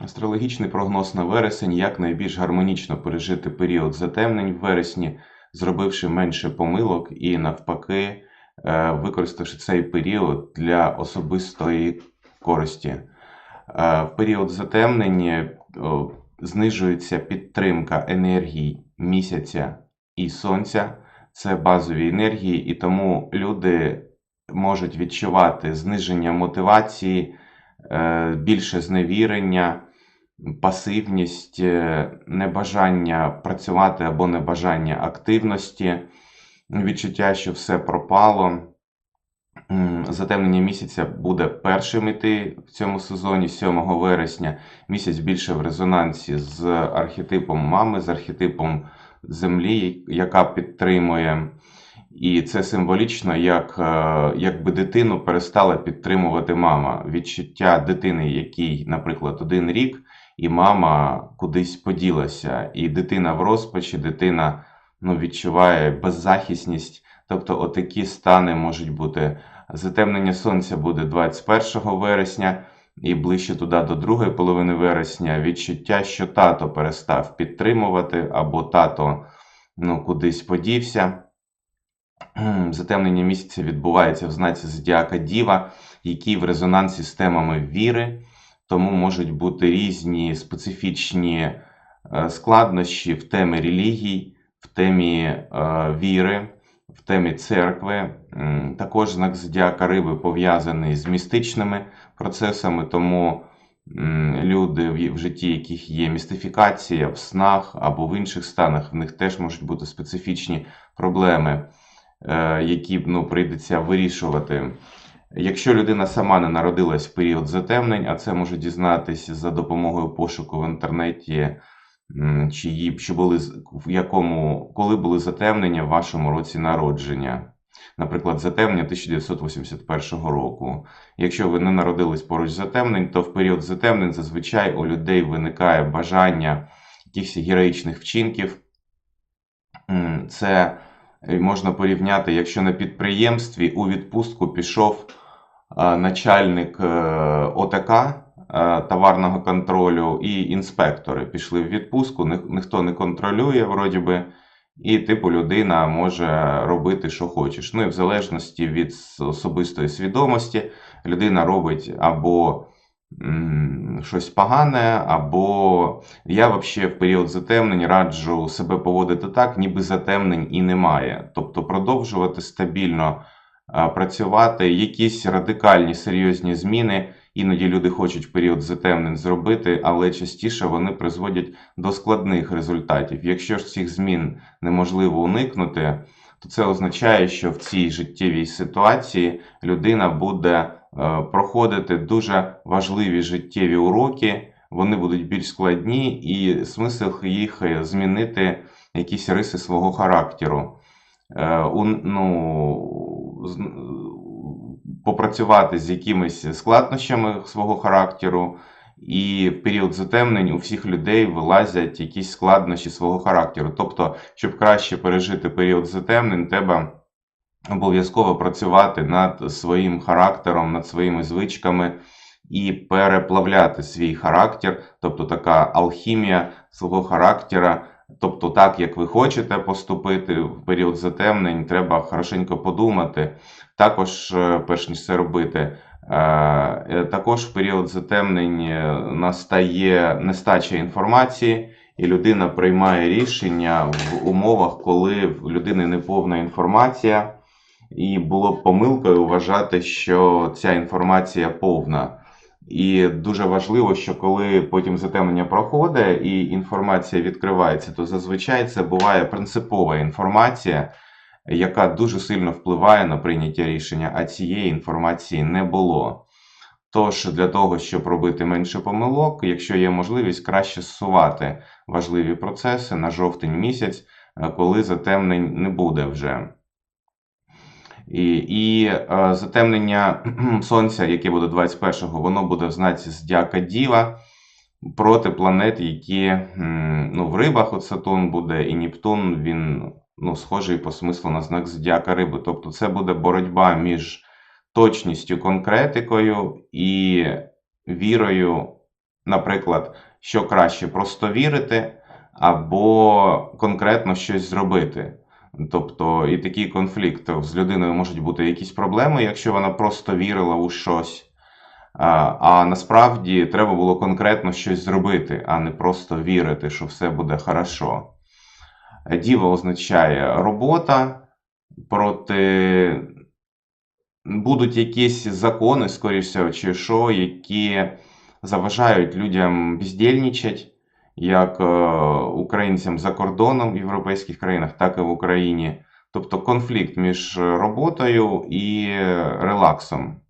Астрологічний прогноз на вересень, як найбільш гармонічно пережити період затемнень в вересні, зробивши менше помилок і навпаки, е, використавши цей період для особистої користі. Е, В період затемнення знижується підтримка енергій місяця і сонця. Це базові енергії, і тому люди можуть відчувати зниження мотивації, е, більше зневірення, пасивність, е, небажання працювати або небажання активності, відчуття, що все пропало. Затемнення місяця буде першим іти в цьому сезоні, 7 вересня. Місяць більше в резонансі з архетипом мами, з архетипом землі, яка підтримує. І це символічно, як е, якби дитину перестала підтримувати мама. Відчуття дитини, якій, наприклад, один рік, і мама кудись поділася. І дитина в розпачі, дитина ну, відчуває беззахисність. Тобто, отакі стани можуть бути. Затемнення сонця буде 21 вересня і ближче туди до другої половини вересня. Відчуття, що тато перестав підтримувати, або тато ну, кудись подівся. Затемнення місяця відбувається в знаці Зодіака Діва, який в резонансі з темами віри, тому можуть бути різні специфічні е, складнощі в темі релігій, в темі е, віри, в темі церкви. Також знак Зодіака Риби пов'язаний з містичними процесами, тому люди, в житті яких є містифікація в снах або в інших станах, в них теж можуть бути специфічні проблеми які ну, прийдеться вирішувати. Якщо людина сама не народилась в період затемнень, а це може дізнатися за допомогою пошуку в інтернеті, м, чи були, в якому, коли були затемнення в вашому році народження. Наприклад, затемнення 1981 року. Якщо ви не народились поруч затемнень, то в період затемнень зазвичай у людей виникає бажання якихось героїчних вчинків. Це е, можна порівняти, якщо на підприємстві у відпустку пішов е, начальник е, ОТК е, товарного контролю і інспектори пішли в відпустку, ні- ніхто не контролює, вроді би, і типу людина може робити, що хочеш. Ну і в залежності від особистої свідомості, людина робить або щось погане, або я взагалі в період затемнень раджу себе поводити так, ніби затемнень і немає. Тобто продовжувати стабільно працювати, якісь радикальні серйозні зміни. Іноді люди хочуть в період затемнень зробити, але частіше вони призводять до складних результатів. Якщо ж цих змін неможливо уникнути, то це означає, що в цій життєвій ситуації людина буде е, проходити дуже важливі життєві уроки, вони будуть більш складні, і смисл їх е, змінити якісь риси свого характеру. Е, у- ну, попрацювати з якимись складнощами свого характеру, і в період затемнень у всіх людей вилазять якісь складнощі свого характеру. Тобто, щоб краще пережити період затемнень, треба обов'язково працювати над своїм характером, над своїми звичками і переплавляти свій характер, тобто така алхімія свого характера. Тобто, так як ви хочете поступити в період затемнень, треба хорошенько подумати. Також, е, перш ніж це робити, е, е, також в період затемнень настає нестача інформації, і людина приймає рішення в умовах, коли в людини неповна інформація, і було б помилкою вважати, що ця інформація повна. І дуже важливо, що коли потім затемнення проходить і інформація відкривається, то зазвичай це буває принципова інформація, яка дуже сильно впливає на прийняття рішення, а цієї інформації не було. Тож, для того, щоб робити менше помилок, якщо є можливість, краще зсувати важливі процеси на жовтень місяць, е, коли затемнень не буде вже. І, і е, затемнення сонця, яке буде 21-го, воно буде в знаці Зодіака Діва проти планет, які ну, в рибах от Сатурн буде, і Нептун, він ну, схожий по смислу на знак Зодіака Риби. Тобто це буде боротьба між точністю, конкретикою і вірою Наприклад, що краще просто вірити або конкретно щось зробити. Тобто, і такий конфлікт з людиною можуть бути якісь проблеми, якщо вона просто вірила у щось. А, насправді треба було конкретно щось зробити, а не просто вірити, що все буде хорошо. Діва означає робота проти. Будуть якісь закони, скоріше, чи що, які заважають людям бездільничати, як е, українцям за кордоном в європейських країнах, так і в Україні. Тобто конфлікт між роботою і релаксом.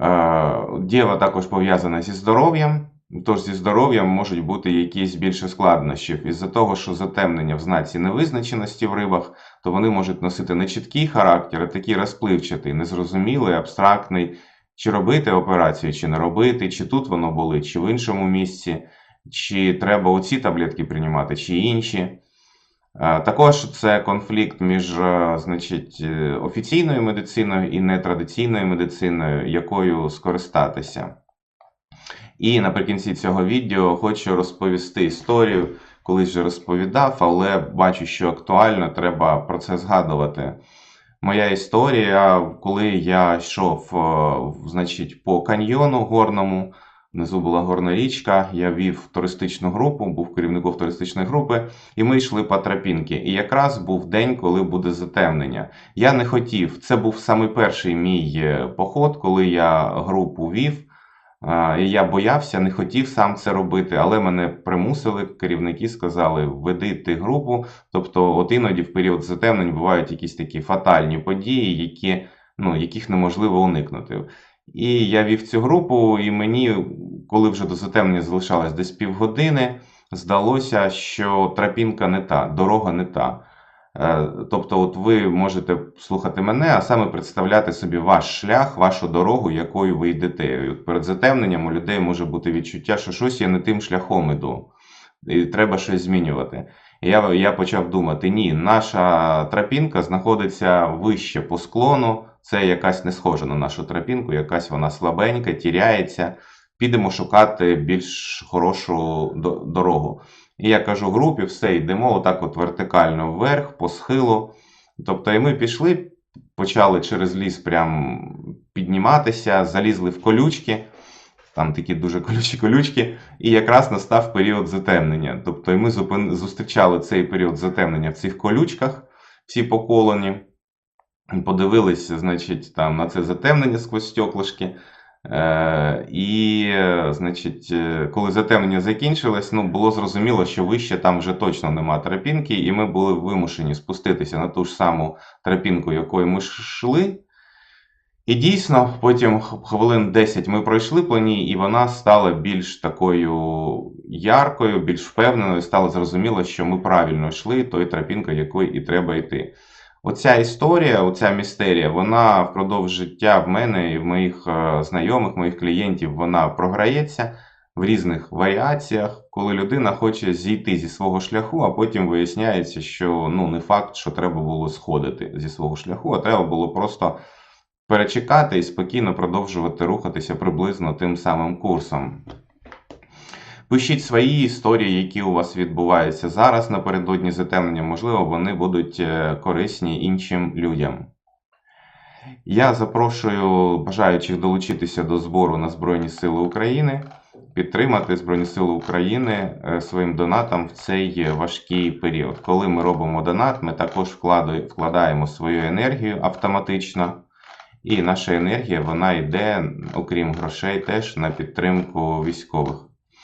Е, Дєва також пов'язана зі здоров'ям, тож зі здоров'ям можуть бути якісь більше складнощів. Із-за того, що затемнення в знаці невизначеності в рибах, то вони можуть носити не чіткий характер, а такий розпливчатий, незрозумілий, абстрактний. Чи робити операцію, чи не робити, чи тут воно болить, чи в іншому місці, чи треба оці таблетки приймати, чи інші. Е, Також це конфлікт між е, значить, е, офіційною медициною і нетрадиційною медициною, якою скористатися. І наприкінці цього відео хочу розповісти історію. Колись вже розповідав, але бачу, що актуально, треба про це згадувати. Моя історія, коли я йшов значить, по каньйону горному, внизу була горна річка, я вів туристичну групу, був керівником туристичної групи, і ми йшли по тропінки. І якраз був день, коли буде затемнення. Я не хотів, це був самий перший мій е, поход, коли я групу вів. І я боявся, не хотів сам це робити, але мене примусили, керівники сказали, веди ти групу. Тобто, от іноді в період затемнень бувають якісь такі фатальні події, які, ну, яких неможливо уникнути. І я вів цю групу, і мені, коли вже до затемнення залишалось десь півгодини, здалося, що тропінка не та, дорога не та. Е, Тобто, от ви можете слухати мене, а саме представляти собі ваш шлях, вашу дорогу, якою ви йдете. І от перед затемненням у людей може бути відчуття, що щось я не тим шляхом іду, і треба щось змінювати. І я, я почав думати: ні, наша тропінка знаходиться вище по склону, це якась не схожа на нашу тропінку, якась вона слабенька, тіряється. Підемо шукати більш хорошу дорогу. І я кажу групі, все, йдемо отак от вертикально вверх, по схилу. Тобто, і ми пішли, почали через ліс прям підніматися, залізли в колючки, там такі дуже колючі колючки, і якраз настав період затемнення. Тобто, і ми зустрічали цей період затемнення в цих колючках, всі поколені, подивилися, значить, там на це затемнення сквозь стеклишки. Е, і, значить, е, коли затемнення закінчилось, ну, було зрозуміло, що вище там вже точно нема тропінки, і ми були вимушені спуститися на ту ж саму тропінку, якою ми йшли. І дійсно, потім хвилин 10 ми пройшли по ній, і вона стала більш такою яркою, більш впевненою, стало зрозуміло, що ми правильно йшли тою тропінкою, якою і треба йти. Оця історія, оця містерія, вона впродовж життя в мене і в моїх е, знайомих, моїх клієнтів, вона програється в різних варіаціях, коли людина хоче зійти зі свого шляху, а потім виясняється, що ну не факт, що треба було сходити зі свого шляху, а треба було просто перечекати і спокійно продовжувати рухатися приблизно тим самим курсом. Пишіть свої історії, які у вас відбуваються зараз напередодні затемнення. Можливо, вони будуть е, корисні іншим людям. Я запрошую бажаючих долучитися до збору на Збройні Сили України, підтримати Збройні Сили України е, своїм донатом в цей важкий період. Коли ми робимо донат, ми також вкладаємо свою енергію автоматично. І наша енергія вона йде, окрім грошей, теж на підтримку військових.